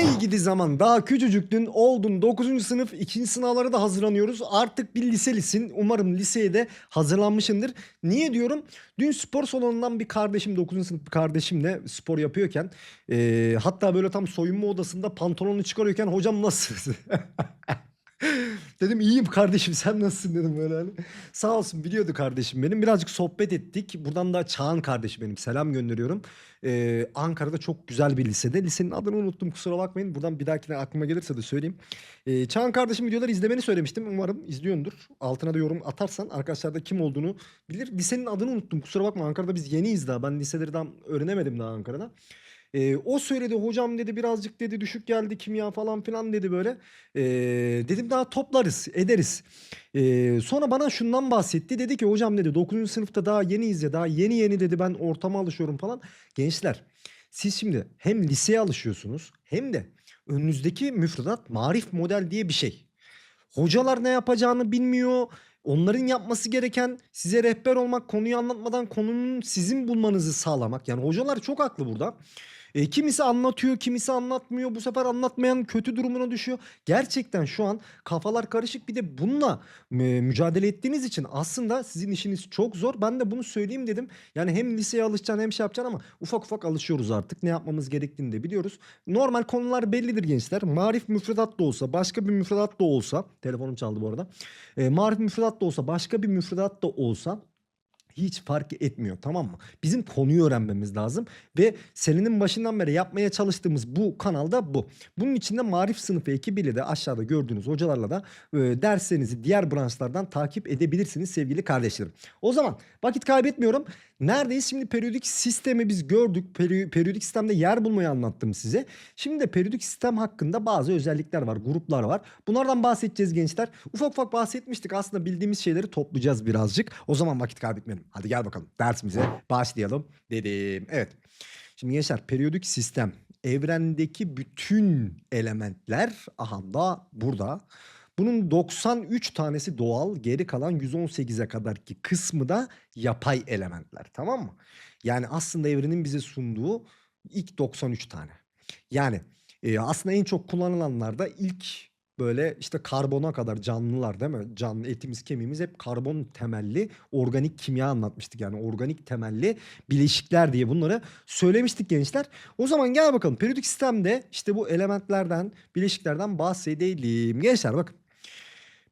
Hey gidi zaman daha küçücüktün oldun 9. sınıf 2. sınavlara da hazırlanıyoruz. Artık bir liselisin umarım liseye de hazırlanmışındır. Niye diyorum? Dün spor salonundan bir kardeşim 9. sınıf bir kardeşimle spor yapıyorken eee, hatta böyle tam soyunma odasında pantolonunu çıkarıyorken hocam nasılsın? Dedim iyiyim kardeşim sen nasılsın dedim böyle hani. Sağ olsun biliyordu kardeşim benim. Birazcık sohbet ettik. Buradan da Çağan kardeşim benim selam gönderiyorum. Ee, Ankara'da çok güzel bir lisede. Lisenin adını unuttum kusura bakmayın. Buradan bir dahakine aklıma gelirse de söyleyeyim. Ee, Çağan kardeşim videoları izlemeni söylemiştim. Umarım izliyordur. Altına da yorum atarsan arkadaşlar da kim olduğunu bilir. Lisenin adını unuttum kusura bakma. Ankara'da biz yeniyiz daha. Ben liseleri daha öğrenemedim daha Ankara'da. Ee, o söyledi hocam dedi birazcık dedi düşük geldi kimya falan filan dedi böyle. Ee, dedim daha toplarız ederiz. Ee, sonra bana şundan bahsetti. Dedi ki hocam dedi 9. sınıfta daha yeniyiz ya daha yeni yeni dedi ben ortama alışıyorum falan. Gençler siz şimdi hem liseye alışıyorsunuz hem de önünüzdeki müfredat marif model diye bir şey. Hocalar ne yapacağını bilmiyor. Onların yapması gereken size rehber olmak, konuyu anlatmadan konunun sizin bulmanızı sağlamak. Yani hocalar çok haklı burada. E, kimisi anlatıyor, kimisi anlatmıyor. Bu sefer anlatmayan kötü durumuna düşüyor. Gerçekten şu an kafalar karışık. Bir de bununla e, mücadele ettiğiniz için aslında sizin işiniz çok zor. Ben de bunu söyleyeyim dedim. Yani hem liseye alışacaksın hem şey yapacaksın ama ufak ufak alışıyoruz artık. Ne yapmamız gerektiğini de biliyoruz. Normal konular bellidir gençler. Marif müfredat da olsa, başka bir müfredat da olsa. Telefonum çaldı bu arada. E, marif müfredat da olsa, başka bir müfredat da olsa hiç fark etmiyor tamam mı? Bizim konuyu öğrenmemiz lazım ve senenin başından beri yapmaya çalıştığımız bu kanalda bu. Bunun içinde marif sınıfı ekibiyle de aşağıda gördüğünüz hocalarla da e, derslerinizi diğer branşlardan takip edebilirsiniz sevgili kardeşlerim. O zaman vakit kaybetmiyorum. Neredeyiz? Şimdi periyodik sistemi biz gördük. Peri- periyodik sistemde yer bulmayı anlattım size. Şimdi de periyodik sistem hakkında bazı özellikler var, gruplar var. Bunlardan bahsedeceğiz gençler. Ufak ufak bahsetmiştik. Aslında bildiğimiz şeyleri toplayacağız birazcık. O zaman vakit kaybetmeyelim. Hadi gel bakalım dersimize başlayalım dedim. Evet. Şimdi gençler periyodik sistem evrendeki bütün elementler aha da burada. Bunun 93 tanesi doğal, geri kalan 118'e kadarki kısmı da yapay elementler. Tamam mı? Yani aslında evrenin bize sunduğu ilk 93 tane. Yani e, aslında en çok kullanılanlar da ilk böyle işte karbona kadar canlılar değil mi? Canlı etimiz kemiğimiz hep karbon temelli organik kimya anlatmıştık. Yani organik temelli bileşikler diye bunları söylemiştik gençler. O zaman gel bakalım periyodik sistemde işte bu elementlerden, bileşiklerden bahsedelim. Gençler bakın.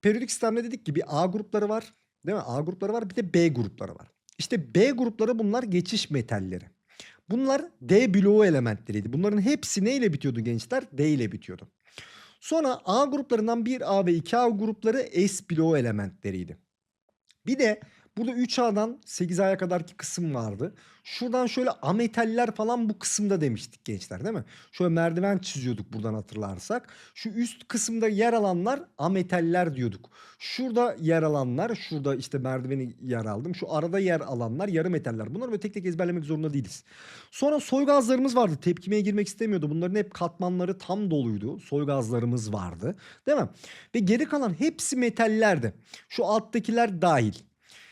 Periyodik sistemde dedik ki bir A grupları var. Değil mi? A grupları var bir de B grupları var. İşte B grupları bunlar geçiş metalleri. Bunlar D bloğu elementleriydi. Bunların hepsi neyle bitiyordu gençler? D ile bitiyordu. Sonra A gruplarından 1A ve 2A grupları S bloğu elementleriydi. Bir de burada 3A'dan 8A'ya kadarki kısım vardı. Şuradan şöyle ametaller falan bu kısımda demiştik gençler değil mi? Şöyle merdiven çiziyorduk buradan hatırlarsak. Şu üst kısımda yer alanlar ametaller diyorduk. Şurada yer alanlar, şurada işte merdiveni yer aldım. Şu arada yer alanlar yarı metaller. Bunları böyle tek tek ezberlemek zorunda değiliz. Sonra soy gazlarımız vardı. Tepkimeye girmek istemiyordu. Bunların hep katmanları tam doluydu. Soy gazlarımız vardı. Değil mi? Ve geri kalan hepsi metallerdi. Şu alttakiler dahil.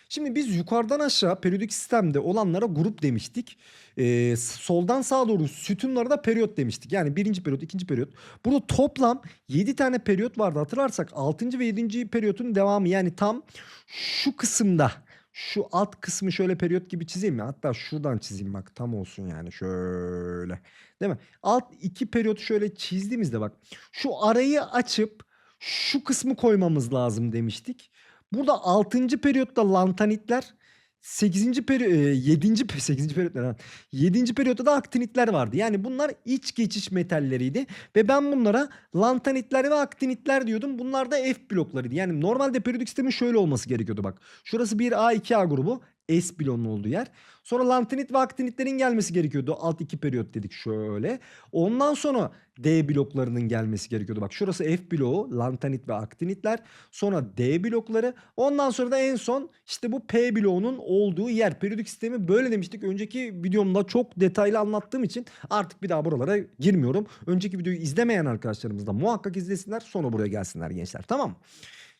Şimdi biz yukarıdan aşağı periyodik sistemde olanlara grup demiştik. Ee, soldan sağa doğru sütunlara da periyot demiştik. Yani birinci periyot, ikinci periyot. Burada toplam 7 tane periyot vardı. Hatırlarsak 6. ve 7. periyotun devamı yani tam şu kısımda. Şu alt kısmı şöyle periyot gibi çizeyim mi? Hatta şuradan çizeyim bak tam olsun yani şöyle. Değil mi? Alt iki periyotu şöyle çizdiğimizde bak şu arayı açıp şu kısmı koymamız lazım demiştik. Burada 6. periyotta lantanitler 8. periyot 7. 8. periyot ne lan? 7. periyotta da aktinitler vardı. Yani bunlar iç geçiş metalleriydi ve ben bunlara lantanitler ve aktinitler diyordum. Bunlar da F bloklarıydı. Yani normalde periyodik sistemin şöyle olması gerekiyordu bak. Şurası 1A 2A grubu. S bloğunun olduğu yer. Sonra lantanit ve aktinitlerin gelmesi gerekiyordu. Alt iki periyot dedik şöyle. Ondan sonra D bloklarının gelmesi gerekiyordu. Bak şurası F bloğu, lantanit ve aktinitler. Sonra D blokları. Ondan sonra da en son işte bu P bloğunun olduğu yer. Periyodik sistemi böyle demiştik. Önceki videomda çok detaylı anlattığım için artık bir daha buralara girmiyorum. Önceki videoyu izlemeyen arkadaşlarımız da muhakkak izlesinler. Sonra buraya gelsinler gençler. Tamam mı?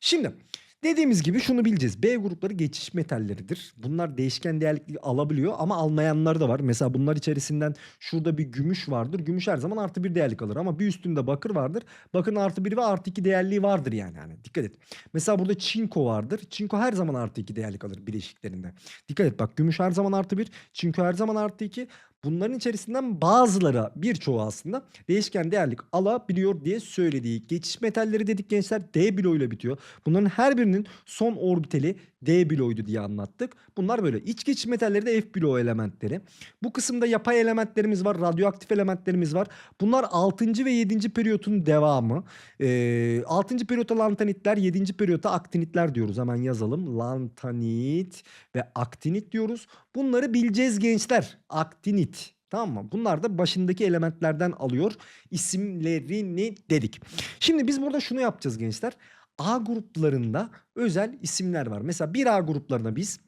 Şimdi Dediğimiz gibi şunu bileceğiz. B grupları geçiş metalleridir. Bunlar değişken değerlikli alabiliyor ama almayanları da var. Mesela bunlar içerisinden şurada bir gümüş vardır. Gümüş her zaman artı bir değerlik alır ama bir üstünde bakır vardır. Bakırın artı bir ve artı iki değerliği vardır yani. yani. Dikkat et. Mesela burada çinko vardır. Çinko her zaman artı iki değerlik alır bileşiklerinde. Dikkat et bak gümüş her zaman artı bir. Çinko her zaman artı iki. Bunların içerisinden bazıları birçoğu aslında değişken değerlik alabiliyor diye söylediği geçiş metalleri dedik gençler D bloğuyla bitiyor. Bunların her birinin son orbitali D bloğuydu diye anlattık. Bunlar böyle. İç geçiş metalleri de F bloğu elementleri. Bu kısımda yapay elementlerimiz var, radyoaktif elementlerimiz var. Bunlar 6. ve 7. periyotun devamı. Ee, 6. periyota lantanitler, 7. periyota aktinitler diyoruz. Hemen yazalım. Lantanit ve aktinit diyoruz. Bunları bileceğiz gençler. Aktinit. Tamam mı? Bunlar da başındaki elementlerden alıyor isimlerini dedik. Şimdi biz burada şunu yapacağız gençler. A gruplarında özel isimler var. Mesela 1A gruplarına biz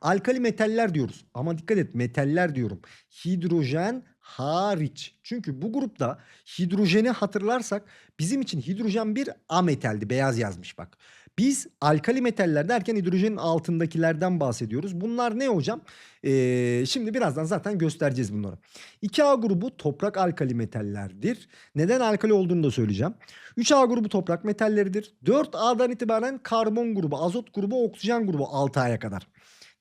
alkali metaller diyoruz. Ama dikkat et metaller diyorum. Hidrojen hariç. Çünkü bu grupta hidrojeni hatırlarsak bizim için hidrojen bir ametaldi. Beyaz yazmış bak. Biz alkali metaller derken hidrojenin altındakilerden bahsediyoruz. Bunlar ne hocam? Ee, şimdi birazdan zaten göstereceğiz bunları. 2A grubu toprak alkali metallerdir. Neden alkali olduğunu da söyleyeceğim. 3A grubu toprak metalleridir. 4A'dan itibaren karbon grubu, azot grubu, oksijen grubu 6A'ya kadar.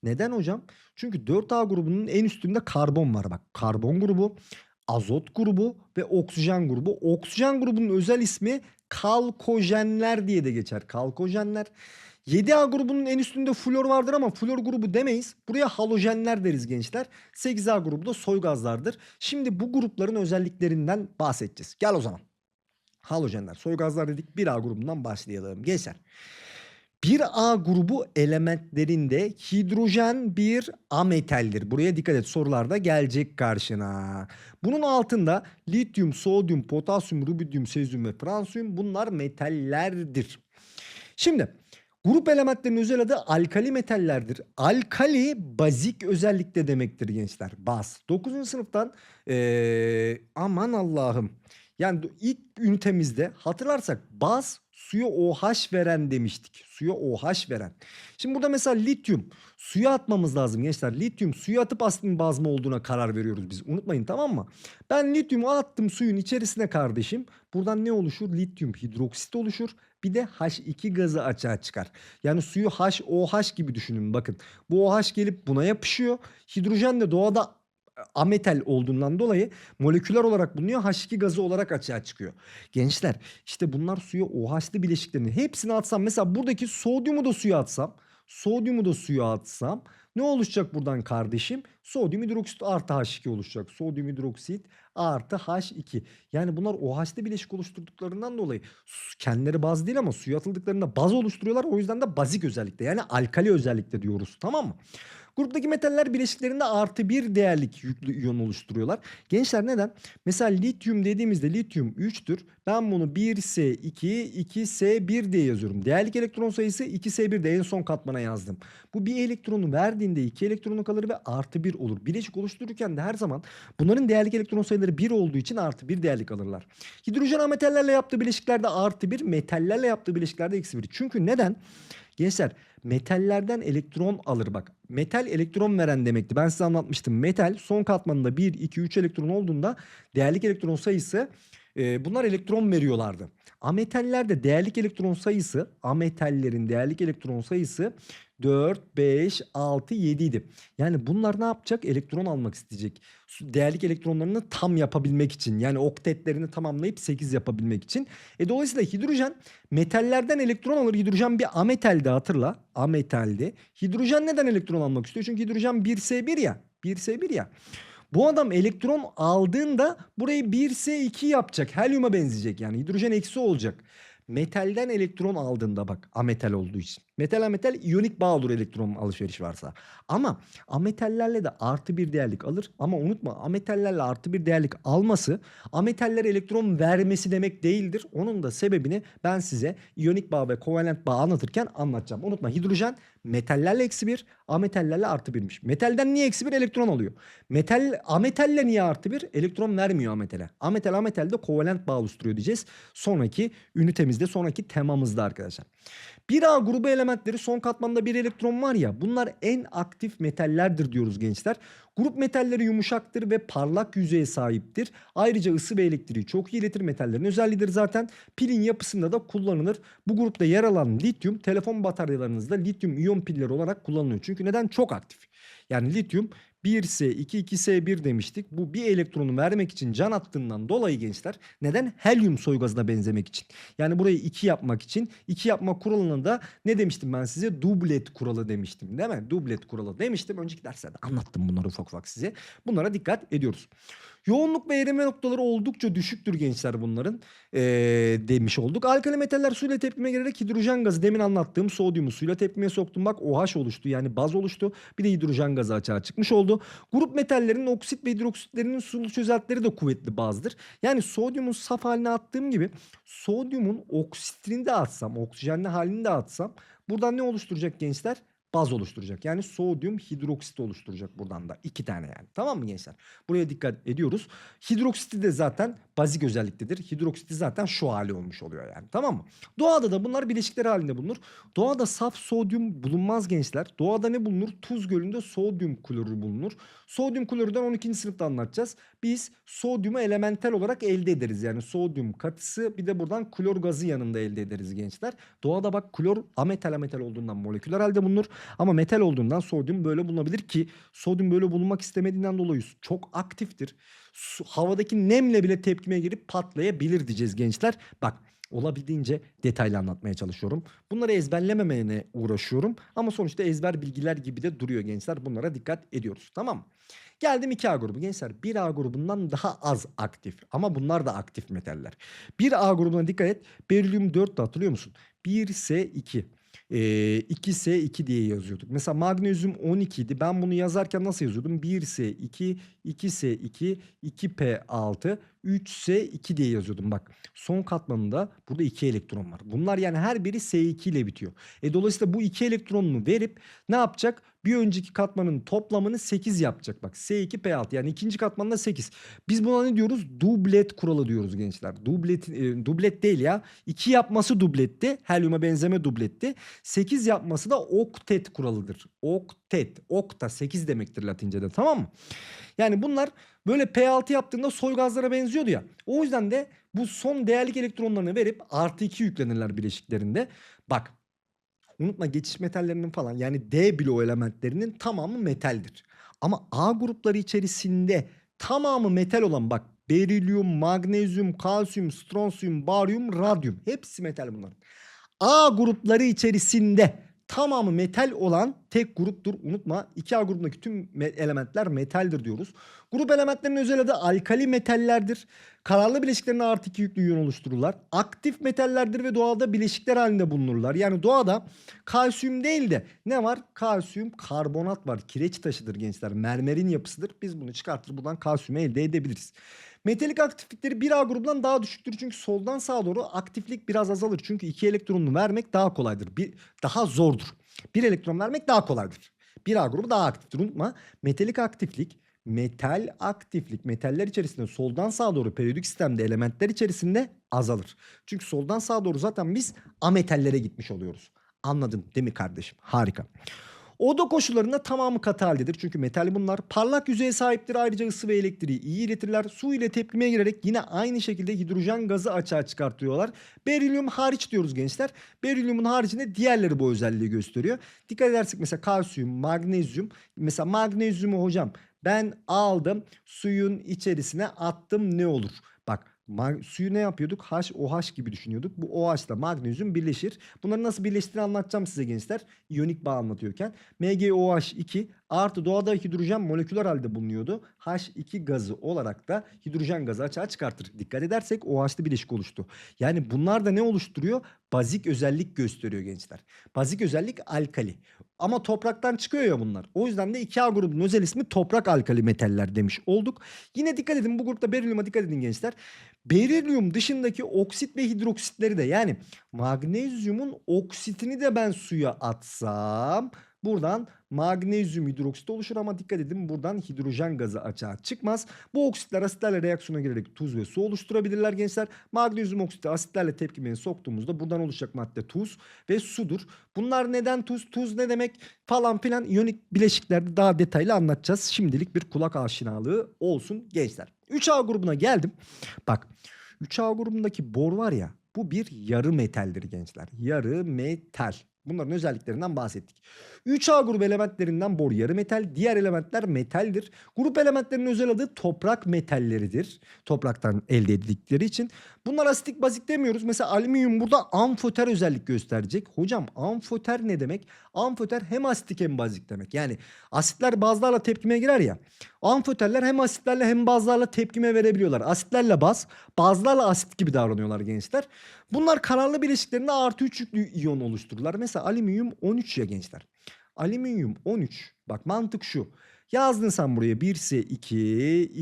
Neden hocam? Çünkü 4A grubunun en üstünde karbon var bak. Karbon grubu, azot grubu ve oksijen grubu. Oksijen grubunun özel ismi kalkojenler diye de geçer. Kalkojenler. 7A grubunun en üstünde flor vardır ama flor grubu demeyiz. Buraya halojenler deriz gençler. 8A grubu da soy gazlardır. Şimdi bu grupların özelliklerinden bahsedeceğiz. Gel o zaman. Halojenler, soy gazlar dedik. 1A grubundan başlayalım. Gençler. 1A grubu elementlerinde hidrojen bir ametaldir. Buraya dikkat et sorularda gelecek karşına. Bunun altında lityum, sodyum, potasyum, rubidyum, sezyum ve fransiyum bunlar metallerdir. Şimdi grup elementlerinin özel adı alkali metallerdir. Alkali bazik özellikle demektir gençler. Baz. 9. sınıftan ee, aman Allah'ım. Yani ilk ünitemizde hatırlarsak baz suya OH veren demiştik. Suya OH veren. Şimdi burada mesela lityum suya atmamız lazım gençler. Lityum suya atıp aslında baz mı olduğuna karar veriyoruz biz. Unutmayın tamam mı? Ben lityumu attım suyun içerisine kardeşim. Buradan ne oluşur? Lityum hidroksit oluşur. Bir de H2 gazı açığa çıkar. Yani suyu HOH gibi düşünün bakın. Bu OH gelip buna yapışıyor. Hidrojen de doğada ametal olduğundan dolayı moleküler olarak bulunuyor. H2 gazı olarak açığa çıkıyor. Gençler işte bunlar suya OH'lı bileşiklerini hepsini atsam mesela buradaki sodyumu da suya atsam sodyumu da suya atsam ne oluşacak buradan kardeşim? Sodyum hidroksit artı H2 oluşacak. Sodyum hidroksit artı H2. Yani bunlar OH'lı bileşik oluşturduklarından dolayı kendileri baz değil ama suya atıldıklarında baz oluşturuyorlar. O yüzden de bazik özellikle yani alkali özellikle diyoruz tamam mı? Gruptaki metaller bileşiklerinde artı bir değerlik yüklü iyon oluşturuyorlar. Gençler neden? Mesela lityum dediğimizde lityum 3'tür. Ben bunu 1S2, 2S1 diye yazıyorum. Değerlik elektron sayısı 2S1 de en son katmana yazdım. Bu bir elektronu verdiğinde 2 elektronu kalır ve artı 1 olur. Bileşik oluştururken de her zaman bunların değerlik elektron sayıları 1 olduğu için artı 1 değerlik alırlar. Hidrojen ametallerle yaptığı bileşiklerde artı 1, metallerle yaptığı bileşiklerde eksi 1. Çünkü neden? Gençler metallerden elektron alır bak. Metal elektron veren demekti. Ben size anlatmıştım. Metal son katmanında 1, 2, 3 elektron olduğunda değerlik elektron sayısı e, bunlar elektron veriyorlardı. Ametallerde değerlik elektron sayısı, ametallerin değerlik elektron sayısı 4, 5, 6, 7 idi. Yani bunlar ne yapacak? Elektron almak isteyecek. Değerlik elektronlarını tam yapabilmek için. Yani oktetlerini tamamlayıp 8 yapabilmek için. E dolayısıyla hidrojen metallerden elektron alır. Hidrojen bir ametaldi hatırla. Ametaldi. Hidrojen neden elektron almak istiyor? Çünkü hidrojen 1S1 ya. 1S1 ya. Bu adam elektron aldığında burayı 1S2 yapacak. Helyuma benzeyecek yani. Hidrojen eksi olacak. Metalden elektron aldığında bak ametal olduğu için. Metal ametal iyonik bağ olur elektron alışveriş varsa. Ama ametallerle de artı bir değerlik alır. Ama unutma ametallerle artı bir değerlik alması ametallere elektron vermesi demek değildir. Onun da sebebini ben size iyonik bağ ve kovalent bağ anlatırken anlatacağım. Unutma hidrojen metallerle eksi bir, ametallerle artı birmiş. Metalden niye eksi bir elektron alıyor? Metal, ametalle niye artı bir? Elektron vermiyor ametale. Ametal ametalde kovalent bağ oluşturuyor diyeceğiz. Sonraki ünitemizde listemizde sonraki temamızda arkadaşlar. 1A grubu elementleri son katmanda bir elektron var ya bunlar en aktif metallerdir diyoruz gençler. Grup metalleri yumuşaktır ve parlak yüzeye sahiptir. Ayrıca ısı ve elektriği çok iyi iletir. Metallerin özelliğidir zaten. Pilin yapısında da kullanılır. Bu grupta yer alan lityum telefon bataryalarınızda lityum iyon piller olarak kullanılıyor. Çünkü neden? Çok aktif. Yani lityum 1S, 2, 2S1 demiştik. Bu bir elektronu vermek için can attığından dolayı gençler. Neden? Helyum soygazına benzemek için. Yani burayı 2 yapmak için. 2 yapma kuralına da ne demiştim ben size? Dublet kuralı demiştim değil mi? Dublet kuralı demiştim. Önceki derslerde anlattım bunları ufak ufak size. Bunlara dikkat ediyoruz. Yoğunluk ve erime noktaları oldukça düşüktür gençler bunların ee, demiş olduk. Alkali metaller suyla tepkime girerek hidrojen gazı demin anlattığım sodyumu suyla tepkimeye soktum. Bak OH oluştu yani baz oluştu. Bir de hidrojen gazı açığa çıkmış oldu. Grup metallerin oksit ve hidroksitlerinin sulu çözeltileri de kuvvetli bazdır. Yani sodyumun saf haline attığım gibi sodyumun oksitini de atsam, oksijenli halini de atsam buradan ne oluşturacak gençler? Baz oluşturacak. Yani sodyum hidroksit oluşturacak buradan da. iki tane yani. Tamam mı gençler? Buraya dikkat ediyoruz. Hidroksiti de zaten bazik özelliktedir. Hidroksiti zaten şu hali olmuş oluyor yani. Tamam mı? Doğada da bunlar bileşikler halinde bulunur. Doğada saf sodyum bulunmaz gençler. Doğada ne bulunur? Tuz gölünde sodyum klorür bulunur. Sodyum klorürden 12. sınıfta anlatacağız. Biz sodyumu elementel olarak elde ederiz. Yani sodyum katısı bir de buradan klor gazı yanında elde ederiz gençler. Doğada bak klor ametal ametal olduğundan moleküler halde bulunur. Ama metal olduğundan sodyum böyle bulunabilir ki sodyum böyle bulunmak istemediğinden dolayı çok aktiftir. Su, havadaki nemle bile tepkime girip patlayabilir diyeceğiz gençler. Bak olabildiğince detaylı anlatmaya çalışıyorum. Bunları ezberlememeye uğraşıyorum. Ama sonuçta ezber bilgiler gibi de duruyor gençler. Bunlara dikkat ediyoruz. Tamam? Geldim 2A grubu gençler. 1A grubundan daha az aktif. Ama bunlar da aktif metaller. 1A grubuna dikkat et. Berilyum 4 de hatırlıyor musun? 1S2. Ee, 2S2 diye yazıyorduk. Mesela magnezyum 12 idi. Ben bunu yazarken nasıl yazıyordum? 1S2, 2S2, 2P6, 3S2 diye yazıyordum. Bak son katmanında burada 2 elektron var. Bunlar yani her biri S2 ile bitiyor. E, dolayısıyla bu 2 elektronunu verip ne yapacak? Bir önceki katmanın toplamını 8 yapacak. Bak S2P6 yani ikinci katmanda 8. Biz buna ne diyoruz? Dublet kuralı diyoruz gençler. Dublet, e, dublet değil ya. 2 yapması dubletti. Helyuma benzeme dubletti. 8 yapması da oktet kuralıdır. Oktet. Okta 8 demektir Latince'de tamam mı? Yani bunlar böyle P6 yaptığında soy gazlara benziyordu ya. O yüzden de bu son değerlik elektronlarını verip artı 2 yüklenirler bileşiklerinde. Bak unutma geçiş metallerinin falan yani D bloğu elementlerinin tamamı metaldir. Ama A grupları içerisinde tamamı metal olan bak berilyum, magnezyum, kalsiyum, stronsiyum, baryum, radyum hepsi metal bunların. A grupları içerisinde tamamı metal olan tek gruptur. Unutma 2A grubundaki tüm elementler metaldir diyoruz. Grup elementlerinin özel adı alkali metallerdir. Kararlı bileşiklerin artı 2 yüklü iyon oluştururlar. Aktif metallerdir ve doğada bileşikler halinde bulunurlar. Yani doğada kalsiyum değil de ne var? Kalsiyum karbonat var. Kireç taşıdır gençler. Mermerin yapısıdır. Biz bunu çıkartır buradan kalsiyumu elde edebiliriz. Metalik aktiflikleri 1A grubundan daha düşüktür. Çünkü soldan sağa doğru aktiflik biraz azalır. Çünkü iki elektronunu vermek daha kolaydır. Bir, daha zordur. Bir elektron vermek daha kolaydır. 1A grubu daha aktiftir. Unutma metalik aktiflik metal aktiflik metaller içerisinde soldan sağa doğru periyodik sistemde elementler içerisinde azalır. Çünkü soldan sağa doğru zaten biz ametallere gitmiş oluyoruz. Anladın değil mi kardeşim? Harika. Oda koşullarında tamamı katı haldedir. Çünkü metal bunlar. Parlak yüzeye sahiptir. Ayrıca ısı ve elektriği iyi iletirler. Su ile tepkimeye girerek yine aynı şekilde hidrojen gazı açığa çıkartıyorlar. Berilyum hariç diyoruz gençler. Berilyumun haricinde diğerleri bu özelliği gösteriyor. Dikkat edersek mesela kalsiyum, magnezyum. Mesela magnezyumu hocam ben aldım suyun içerisine attım ne olur? Bak suyu ne yapıyorduk? HOH gibi düşünüyorduk. Bu OH ile magnezyum birleşir. Bunları nasıl birleştiğini anlatacağım size gençler. İyonik bağ anlatıyorken. MgOH2 artı doğada hidrojen moleküler halde bulunuyordu. H2 gazı olarak da hidrojen gazı açığa çıkartır. Dikkat edersek OH'lı bileşik oluştu. Yani bunlar da ne oluşturuyor? Bazik özellik gösteriyor gençler. Bazik özellik alkali. Ama topraktan çıkıyor ya bunlar. O yüzden de 2A grubunun özel ismi toprak alkali metaller demiş olduk. Yine dikkat edin bu grupta berilyuma dikkat edin gençler. Berilyum dışındaki oksit ve hidroksitleri de yani magnezyumun oksitini de ben suya atsam buradan magnezyum hidroksit oluşur ama dikkat edin buradan hidrojen gazı açığa çıkmaz. Bu oksitler asitlerle reaksiyona girerek tuz ve su oluşturabilirler gençler. Magnezyum oksiti asitlerle tepkimeye soktuğumuzda buradan oluşacak madde tuz ve sudur. Bunlar neden tuz? Tuz ne demek? Falan filan iyonik bileşiklerde daha detaylı anlatacağız. Şimdilik bir kulak aşinalığı olsun gençler. 3A grubuna geldim. Bak 3A grubundaki bor var ya bu bir yarı metaldir gençler. Yarı metal. Bunların özelliklerinden bahsettik. 3A grubu elementlerinden bor yarı metal, diğer elementler metaldir. Grup elementlerinin özel adı toprak metalleridir. Topraktan elde edildikleri için. Bunlar asitik bazik demiyoruz. Mesela alüminyum burada amfoter özellik gösterecek. Hocam amfoter ne demek? Amfoter hem asitik hem bazik demek. Yani asitler bazlarla tepkime girer ya. Amfoterler hem asitlerle hem bazlarla tepkime verebiliyorlar. Asitlerle baz, bazlarla asit gibi davranıyorlar gençler. Bunlar kararlı bileşiklerinde artı 3 yüklü iyon oluştururlar. Mesela alüminyum 13 ya gençler. Alüminyum 13. Bak mantık şu. Yazdın sen buraya 1S2,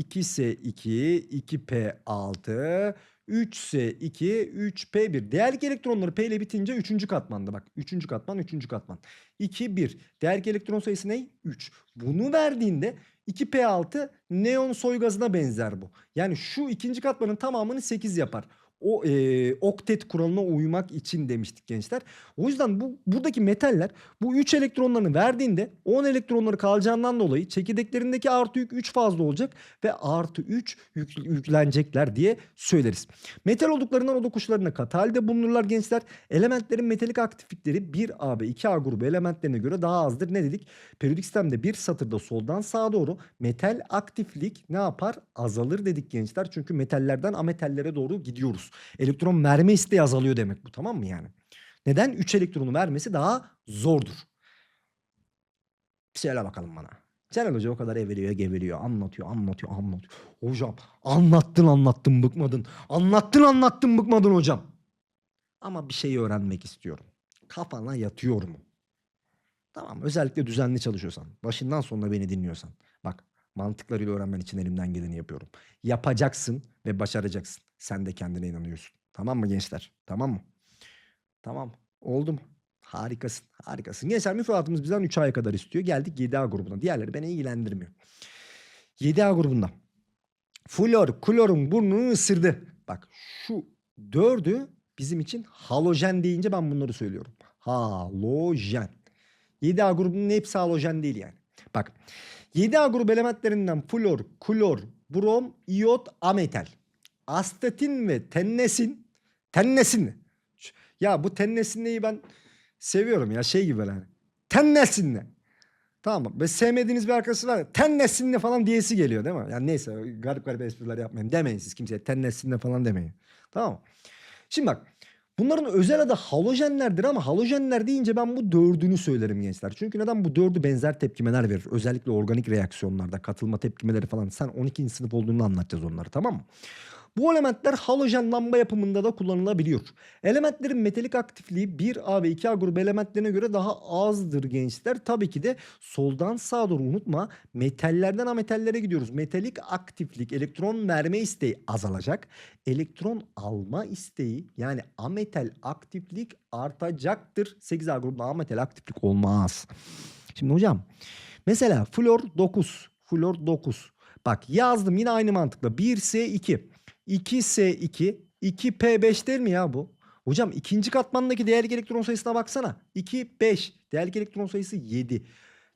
2S2, 2P6, 3S2, 3P1. Değerlik elektronları P ile bitince 3. katmanda bak. 3. katman, 3. katman. 2, 1. Değerlik elektron sayısı ne? 3. Bunu verdiğinde 2P6 neon soy gazına benzer bu. Yani şu ikinci katmanın tamamını 8 yapar. O e, oktet kuralına uymak için demiştik gençler. O yüzden bu buradaki metaller bu 3 elektronlarını verdiğinde 10 elektronları kalacağından dolayı çekirdeklerindeki artı yük 3 fazla olacak ve artı 3 yük, yüklenecekler diye söyleriz. Metal olduklarından o dokuşlarına katı halde bulunurlar gençler. Elementlerin metalik aktiflikleri 1A ve 2A grubu elementlerine göre daha azdır. Ne dedik? Periyodik sistemde bir satırda soldan sağa doğru metal aktiflik ne yapar? Azalır dedik gençler. Çünkü metallerden ametallere doğru gidiyoruz. Elektron verme isteği azalıyor demek bu tamam mı yani? Neden? 3 elektronu vermesi daha zordur. Söyle bakalım bana. Celal Hoca o kadar eveliyor geveliyor. Anlatıyor, anlatıyor, anlatıyor. Hocam anlattın anlattın bıkmadın. Anlattın anlattın bıkmadın hocam. Ama bir şeyi öğrenmek istiyorum. Kafana yatıyor mu? Tamam özellikle düzenli çalışıyorsan. Başından sonuna beni dinliyorsan. Bak mantıklarıyla öğrenmen için elimden geleni yapıyorum. Yapacaksın ve başaracaksın. Sen de kendine inanıyorsun. Tamam mı gençler? Tamam mı? Tamam. Oldu mu? Harikasın. Harikasın. Gençler müfredatımız bizden 3 aya kadar istiyor. Geldik 7A grubuna. Diğerleri beni ilgilendirmiyor. 7A grubunda. Flor, klorun burnunu ısırdı. Bak şu dördü bizim bizim halojen deyince ben bunları söylüyorum. Halojen. 7A grubunun hepsi halojen değil yani. Bak 7A grubu elementlerinden flor, klor, brom, iyot, ametal. Astatin ve tennesin. Tennesin ne? Ya bu tennesinliği ben seviyorum ya şey gibi böyle hani. Tennesinle. Tamam? Ve sevmediğiniz bir arkadaşı var ya tennesinle falan diyesi geliyor değil mi? Yani neyse garip garip espriler yapmayın. Demeyin siz kimseye tennesinle falan demeyin. Tamam? Şimdi bak bunların özel adı halojenlerdir ama halojenler deyince ben bu dördünü söylerim gençler. Çünkü neden bu dördü benzer tepkimeler verir. Özellikle organik reaksiyonlarda katılma tepkimeleri falan. Sen 12. sınıf olduğunu anlatacağız onları tamam mı? Bu elementler halojen lamba yapımında da kullanılabiliyor. Elementlerin metalik aktifliği 1A ve 2A grubu elementlerine göre daha azdır gençler. Tabii ki de soldan sağa doğru unutma metallerden ametallere gidiyoruz. Metalik aktiflik elektron verme isteği azalacak. Elektron alma isteği yani ametal aktiflik artacaktır. 8A grubunda ametal aktiflik olmaz. Şimdi hocam mesela flor 9. Flor 9. Bak yazdım yine aynı mantıkla. 1S2. 2S2, 2P5 değil mi ya bu? Hocam ikinci katmandaki değerli elektron sayısına baksana. 2, 5. Değerli elektron sayısı 7.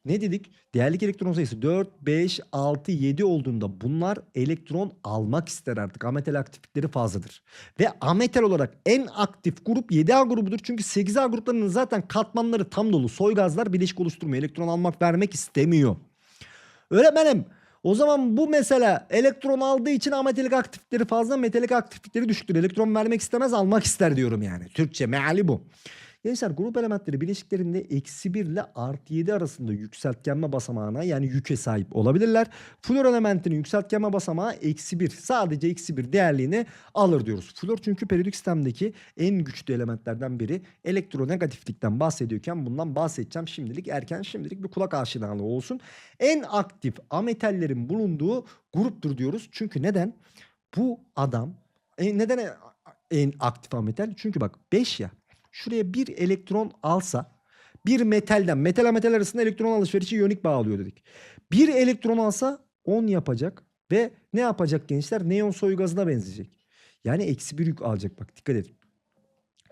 Ne dedik? Değerli elektron sayısı 4, 5, 6, 7 olduğunda bunlar elektron almak ister artık. Ametal aktiflikleri fazladır. Ve ametal olarak en aktif grup 7A grubudur. Çünkü 8A gruplarının zaten katmanları tam dolu. Soy gazlar bileşik oluşturmuyor. Elektron almak vermek istemiyor. Öğretmenim o zaman bu mesela elektron aldığı için ametalik aktiflikleri fazla metalik aktiflikleri düşüktür. Elektron vermek istemez almak ister diyorum yani. Türkçe meali bu. Gençler grup elementleri bileşiklerinde eksi 1 ile artı 7 arasında yükseltgenme basamağına yani yüke sahip olabilirler. Flor elementinin yükseltgenme basamağı eksi 1 sadece eksi 1 değerliğini alır diyoruz. Flor çünkü periyodik sistemdeki en güçlü elementlerden biri elektronegatiflikten bahsediyorken bundan bahsedeceğim şimdilik erken şimdilik bir kulak aşinalığı olsun. En aktif ametallerin bulunduğu gruptur diyoruz. Çünkü neden? Bu adam e, neden en aktif ametal? Çünkü bak 5 ya şuraya bir elektron alsa Bir metalden metal metal arasında elektron alışverişi iyonik bağ alıyor dedik. Bir elektron alsa 10 yapacak ve ne yapacak gençler? Neon soy gazına benzeyecek. Yani eksi bir yük alacak bak dikkat edin.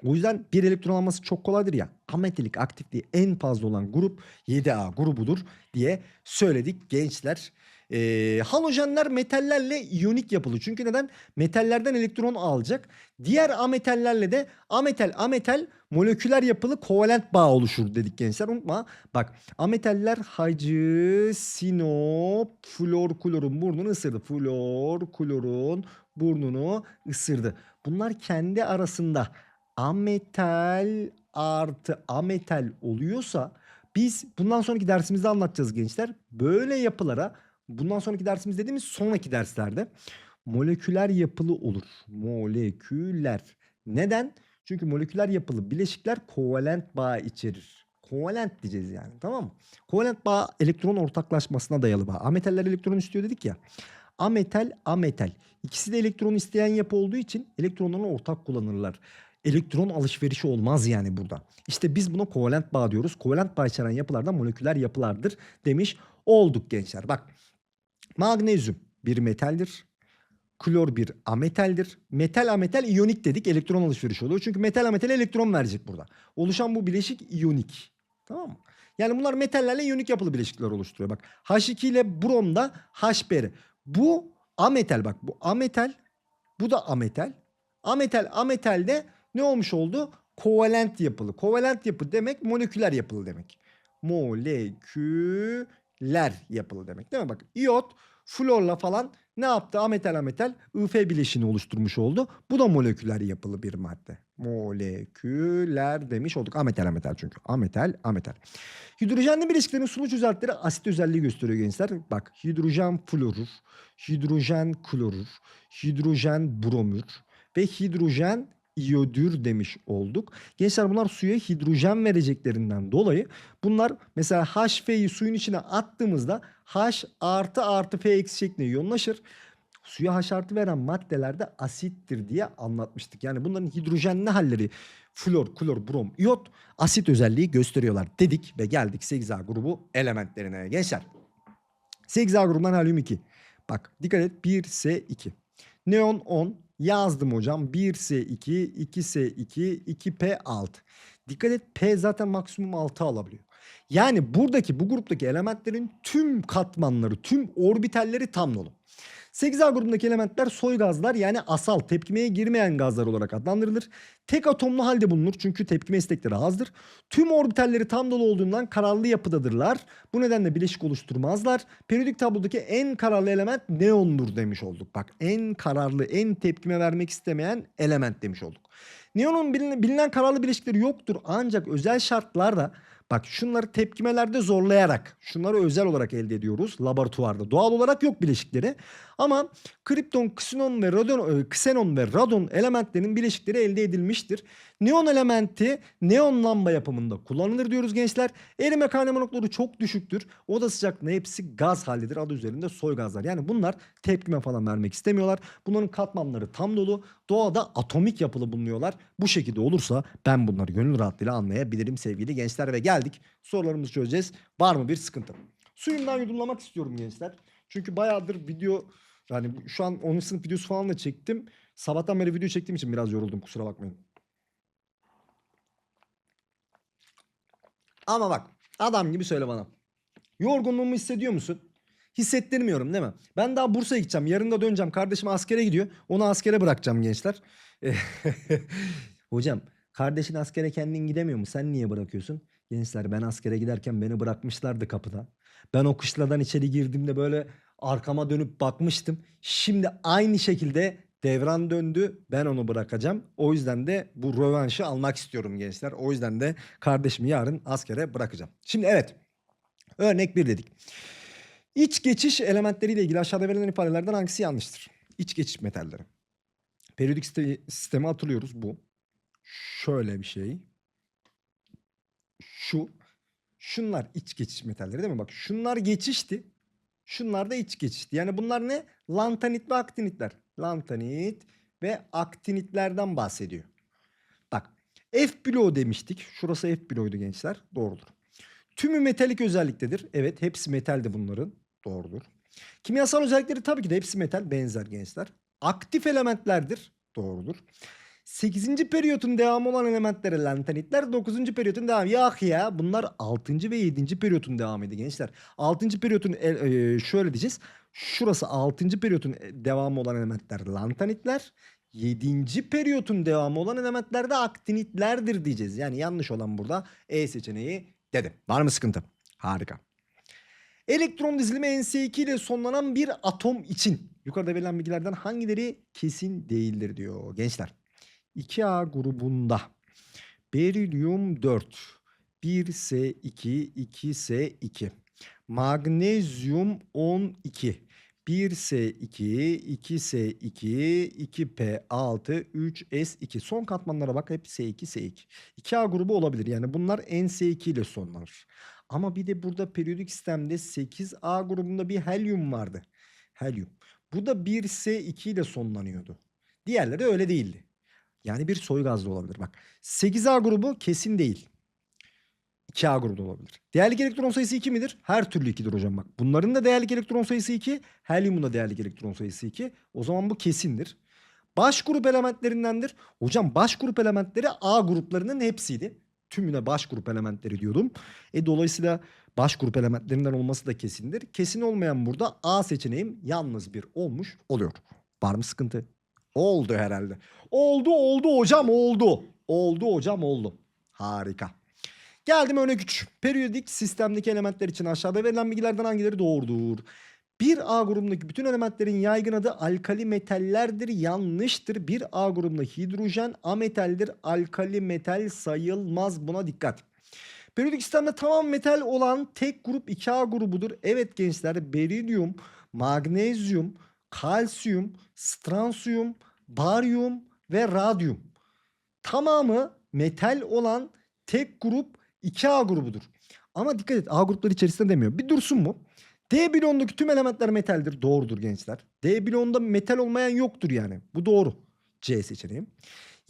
O yüzden bir elektron alması çok kolaydır ya. Ametalik aktifliği en fazla olan grup 7A grubudur diye söyledik gençler. Ee, halojenler metallerle iyonik yapılı. Çünkü neden? Metallerden elektron alacak. Diğer ametallerle de ametal ametal moleküler yapılı kovalent bağ oluşur dedik gençler. Unutma. Bak ametaller hacı, sinop, flor, klorun burnunu ısırdı. Flor, klorun burnunu ısırdı. Bunlar kendi arasında ametal artı ametal oluyorsa biz bundan sonraki dersimizde anlatacağız gençler. Böyle yapılara bundan sonraki dersimiz dediğimiz sonraki derslerde moleküler yapılı olur. Moleküler. Neden? Çünkü moleküler yapılı bileşikler kovalent bağ içerir. Kovalent diyeceğiz yani tamam mı? Kovalent bağ elektron ortaklaşmasına dayalı bağ. Ametaller elektron istiyor dedik ya. Ametal, ametal. İkisi de elektron isteyen yapı olduğu için elektronlarını ortak kullanırlar. Elektron alışverişi olmaz yani burada. İşte biz buna kovalent bağ diyoruz. Kovalent bağ içeren yapılardan moleküler yapılardır demiş olduk gençler. Bak magnezyum bir metaldir. Klor bir ametaldir. Metal ametal iyonik dedik. Elektron alışverişi oluyor. Çünkü metal ametal elektron verecek burada. Oluşan bu bileşik iyonik. Tamam mı? Yani bunlar metallerle iyonik yapılı bileşikler oluşturuyor. Bak H2 ile brom da H1. Bu ametal bak bu ametal. Bu da ametal. Ametal ametal de ne olmuş oldu? Kovalent yapılı. Kovalent yapı demek moleküler yapılı demek. Moleküler yapılı demek değil mi? Bak iot florla falan ne yaptı? Ametal ametal IF bileşini oluşturmuş oldu. Bu da moleküler yapılı bir madde. Moleküler demiş olduk. Ametal ametal çünkü. Ametal ametal. Hidrojenli bileşiklerin sulu özellikleri asit özelliği gösteriyor gençler. Bak hidrojen florür, hidrojen klorür, hidrojen bromür ve hidrojen iyodür demiş olduk. Gençler bunlar suya hidrojen vereceklerinden dolayı bunlar mesela HF'yi suyun içine attığımızda H artı artı eksi şeklinde yoğunlaşır. Suya H artı veren maddelerde asittir diye anlatmıştık. Yani bunların hidrojenli halleri flor, klor, brom, iyot asit özelliği gösteriyorlar dedik ve geldik 8A grubu elementlerine gençler. 8A grubundan helyum 2. Bak dikkat et 1S2. Neon 10 yazdım hocam. 1S2, 2S2, 2P6. Dikkat et P zaten maksimum 6 alabiliyor. Yani buradaki bu gruptaki elementlerin tüm katmanları, tüm orbitalleri tam dolu. 8A grubundaki elementler soy gazlar yani asal tepkimeye girmeyen gazlar olarak adlandırılır. Tek atomlu halde bulunur çünkü tepkime istekleri azdır. Tüm orbitalleri tam dolu olduğundan kararlı yapıdadırlar. Bu nedenle bileşik oluşturmazlar. Periyodik tablodaki en kararlı element neondur demiş olduk. Bak en kararlı, en tepkime vermek istemeyen element demiş olduk. Neonun bilinen, bilinen kararlı bileşikleri yoktur ancak özel şartlarda Bak şunları tepkimelerde zorlayarak şunları özel olarak elde ediyoruz laboratuvarda. Doğal olarak yok bileşikleri. Ama kripton, ksenon ve radon, e, ksenon ve radon elementlerinin bileşikleri elde edilmiştir. Neon elementi neon lamba yapımında kullanılır diyoruz gençler. Erime kaynama noktaları çok düşüktür. Oda sıcaklığı hepsi gaz haldedir. Adı üzerinde soy gazlar. Yani bunlar tepkime falan vermek istemiyorlar. Bunların katmanları tam dolu. Doğada atomik yapılı bulunuyorlar. Bu şekilde olursa ben bunları gönül rahatlığıyla anlayabilirim sevgili gençler. Ve geldik sorularımızı çözeceğiz. Var mı bir sıkıntı? Suyumdan yudumlamak istiyorum gençler. Çünkü bayağıdır video yani şu an 10. sınıf videosu falan da çektim. Sabahtan beri video çektiğim için biraz yoruldum kusura bakmayın. Ama bak adam gibi söyle bana. Yorgunluğumu hissediyor musun? Hissettirmiyorum değil mi? Ben daha Bursa'ya gideceğim. Yarın da döneceğim. Kardeşim askere gidiyor. Onu askere bırakacağım gençler. Hocam kardeşin askere kendin gidemiyor mu? Sen niye bırakıyorsun? Gençler ben askere giderken beni bırakmışlardı kapıda. Ben o kışladan içeri girdiğimde böyle arkama dönüp bakmıştım. Şimdi aynı şekilde devran döndü. Ben onu bırakacağım. O yüzden de bu rövanşı almak istiyorum gençler. O yüzden de kardeşimi yarın askere bırakacağım. Şimdi evet. Örnek bir dedik. İç geçiş elementleriyle ilgili aşağıda verilen ifadelerden hangisi yanlıştır? İç geçiş metalleri. Periyodik sistemi hatırlıyoruz bu. Şöyle bir şey. Şu. Şunlar iç geçiş metalleri değil mi? Bak şunlar geçişti. Şunlar da iç geçişti. Yani bunlar ne? Lantanit ve aktinitler. Lantanit ve aktinitlerden bahsediyor. Bak F bloğu demiştik. Şurası F bloğuydu gençler. Doğrudur. Tümü metalik özelliktedir. Evet hepsi metaldi bunların. Doğrudur. Kimyasal özellikleri tabii ki de hepsi metal benzer gençler. Aktif elementlerdir. Doğrudur. 8. periyotun devamı olan elementlere lantanitler 9. periyotun devamı. Yok ya bunlar 6. ve 7. periyotun devamıydı gençler. 6. periyotun e, şöyle diyeceğiz. Şurası 6. periyotun e, devamı olan elementler lantanitler. 7. periyotun devamı olan elementler de aktinitlerdir diyeceğiz. Yani yanlış olan burada E seçeneği dedim. Var mı sıkıntı? Harika. Elektron dizilimi NS2 ile sonlanan bir atom için yukarıda verilen bilgilerden hangileri kesin değildir diyor gençler. 2A grubunda berilyum 4, 1S2, 2S2, magnezyum 12, 1S2, 2S2, 2P6, 3S2. Son katmanlara bak hep S2, S2. 2A grubu olabilir. Yani bunlar NS2 ile sonlanır. Ama bir de burada periyodik sistemde 8A grubunda bir helyum vardı. Helyum. Bu da 1S2 ile sonlanıyordu. Diğerleri öyle değildi. Yani bir soy gazlı olabilir. Bak 8A grubu kesin değil. 2A grubu da olabilir. Değerlik elektron sayısı 2 midir? Her türlü 2'dir hocam bak. Bunların da değerlik elektron sayısı 2. Helyumun da değerlik elektron sayısı 2. O zaman bu kesindir. Baş grup elementlerindendir. Hocam baş grup elementleri A gruplarının hepsiydi. Tümüne baş grup elementleri diyordum. E dolayısıyla baş grup elementlerinden olması da kesindir. Kesin olmayan burada A seçeneğim yalnız bir olmuş oluyor. Var mı sıkıntı? Oldu herhalde. Oldu oldu hocam oldu. Oldu hocam oldu. Harika. Geldim örnek 3. Periyodik sistemdeki elementler için aşağıda verilen bilgilerden hangileri doğrudur? Bir A grubundaki bütün elementlerin yaygın adı alkali metallerdir. Yanlıştır. Bir A grubunda hidrojen ametaldir. Alkali metal sayılmaz. Buna dikkat. Periyodik sistemde tamam metal olan tek grup 2A grubudur. Evet gençler berilyum, magnezyum, kalsiyum, stransiyum, baryum ve radyum. Tamamı metal olan tek grup 2A grubudur. Ama dikkat et A grupları içerisinde demiyor. Bir dursun mu? D bloğundaki tüm elementler metaldir. Doğrudur gençler. D bloğunda metal olmayan yoktur yani. Bu doğru. C seçeneğim.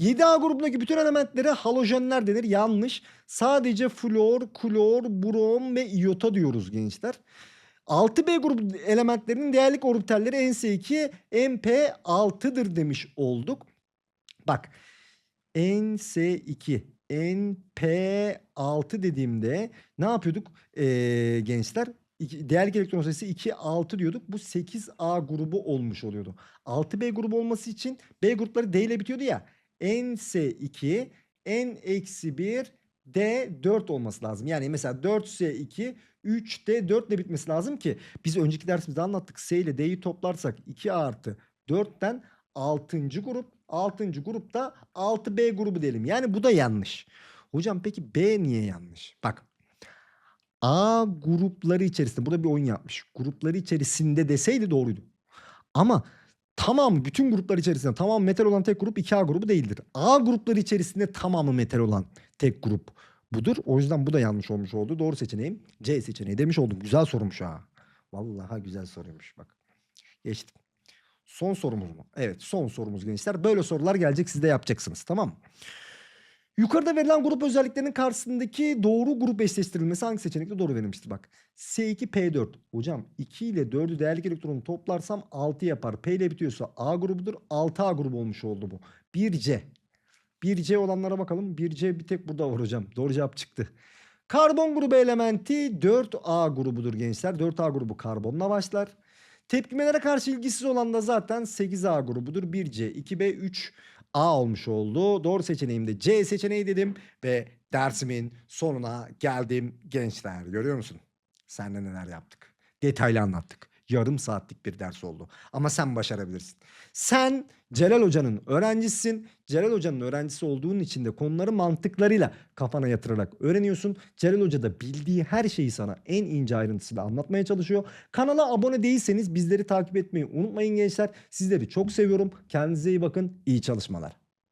7A grubundaki bütün elementlere halojenler denir. Yanlış. Sadece flor, klor, brom ve iyota diyoruz gençler. 6B grubu elementlerinin değerlik orbitalleri NS2, MP6'dır demiş olduk. Bak NS2, NP6 dediğimde ne yapıyorduk ee, gençler? Değerlik elektron sayısı 2, 6 diyorduk. Bu 8A grubu olmuş oluyordu. 6B grubu olması için B grupları D ile bitiyordu ya. NS2, N-1, D4 olması lazım. Yani mesela 4S2, 3D 4 ile bitmesi lazım ki biz önceki dersimizde anlattık. S ile D'yi toplarsak 2 artı 4'ten 6. grup. 6. grupta 6B grubu diyelim. Yani bu da yanlış. Hocam peki B niye yanlış? Bak A grupları içerisinde burada bir oyun yapmış. Grupları içerisinde deseydi doğruydu. Ama tamam bütün gruplar içerisinde tamam metal olan tek grup 2A grubu değildir. A grupları içerisinde tamamı metal olan tek grup budur. O yüzden bu da yanlış olmuş oldu. Doğru seçeneğim C seçeneği demiş oldum. Güzel sormuş ha. Vallahi güzel soruymuş bak. Geçtim. Son sorumuz mu? Evet son sorumuz gençler. Böyle sorular gelecek siz de yapacaksınız tamam mı? Yukarıda verilen grup özelliklerinin karşısındaki doğru grup eşleştirilmesi hangi seçenekle doğru verilmiştir? Bak S2P4. Hocam 2 ile 4'ü değerlik elektronu toplarsam 6 yapar. P ile bitiyorsa A grubudur. 6A grubu olmuş oldu bu. 1C. 1C olanlara bakalım. 1C bir tek burada var hocam. Doğru cevap çıktı. Karbon grubu elementi 4A grubudur gençler. 4A grubu karbonla başlar. Tepkimelere karşı ilgisiz olan da zaten 8A grubudur. 1C, 2B, 3 A olmuş oldu. Doğru seçeneğim de C seçeneği dedim ve dersimin sonuna geldim gençler. Görüyor musun? Senle neler yaptık? Detaylı anlattık. Yarım saatlik bir ders oldu. Ama sen başarabilirsin. Sen Celal Hoca'nın öğrencisisin. Celal Hoca'nın öğrencisi olduğun için de konuları mantıklarıyla kafana yatırarak öğreniyorsun. Celal Hoca da bildiği her şeyi sana en ince ayrıntısıyla anlatmaya çalışıyor. Kanala abone değilseniz bizleri takip etmeyi unutmayın gençler. Sizleri çok seviyorum. Kendinize iyi bakın. İyi çalışmalar.